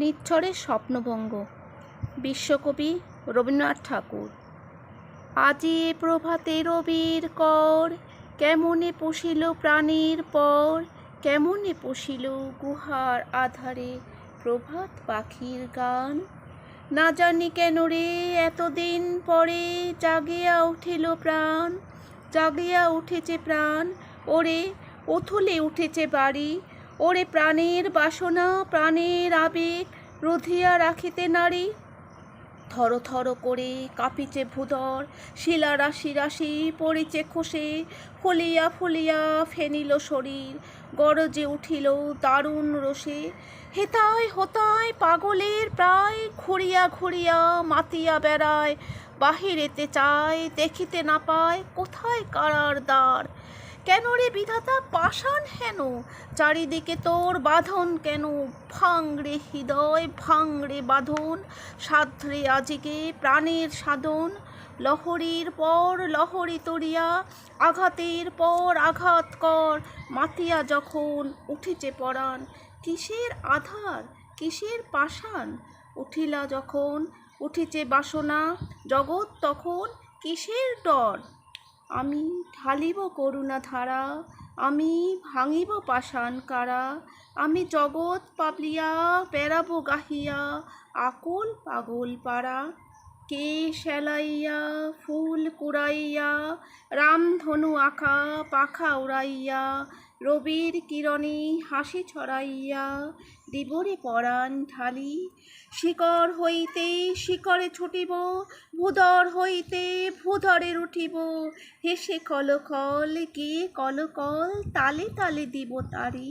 নিচ্ছরের স্বপ্নভঙ্গ। বিশ্বকবি রবীন্দ্রনাথ ঠাকুর। আজি প্রভাতে রবির কর, কেমনে পুষিল প্রাণীর পর, কেমনে পুষিল গুহার আধারে প্রভাত পাখির গান? না জানি কেন রে, এতদিন পরে জাগিয়া উঠিল প্রাণ, জাগিয়া উঠেছে প্রাণ, ওরে উথলে উঠেছে বাড়ি ওরে প্রাণের বাসনা, প্রাণের আবেগ, রুধিয়া রাখিতে নারী। থর থর করে কাঁপিছে ভূধর, শিলা রাশি রাশি পড়িছে খসে, ফুলিয়া ফলিয়া ফেনিল শরীর, গরজে উঠিল দারুণ রোষে। হেতায় হতায় পাগলের প্রায় ঘুরিয়া ঘুরিয়া মাতিয়া বেড়ায়, বাহিরেতে চায়, দেখিতে না পায়, কোথায় কারার দ্বার? কেন রে বিধাতা? পাষাণ হেন? চারিদিকে তোর বাঁধন কেন? ভাঙড়ে হৃদয় ভাঙড়ে বাঁধন। সাধ্রে আজিকে প্রাণের সাধন। লহরীর পর লহরী তরিয়া, আঘাতের পর আঘাত কর। মাতিয়া যখন উঠিছে পরাণ, কিসের আধার? কিসের পাষাণ? উঠিলা যখন উঠিছে বাসনা, জগৎ তখন কিসের ডর? আমি ঢালিব করুণা ধারা, আমি ভাঙিব পাষাণ কারা, আমি জগৎ পাবলিয়া বেড়াবো গাহিয়া, আকুল পাগল পাড়া। কে সেলাইয়া ফুল কুড়াইয়া রামধনু আঁকা, পাখা উড়াইয়া, রবির কিরণে হাসি ছড়াইয়া দিবরে পরাণ ঢালি, শিকর হইতে শিকরে ছুটিব, ভূধর হইতে ভূধরে উঠিব হেসে কলকল, কে কলকল, তালে তালে দিব তারি।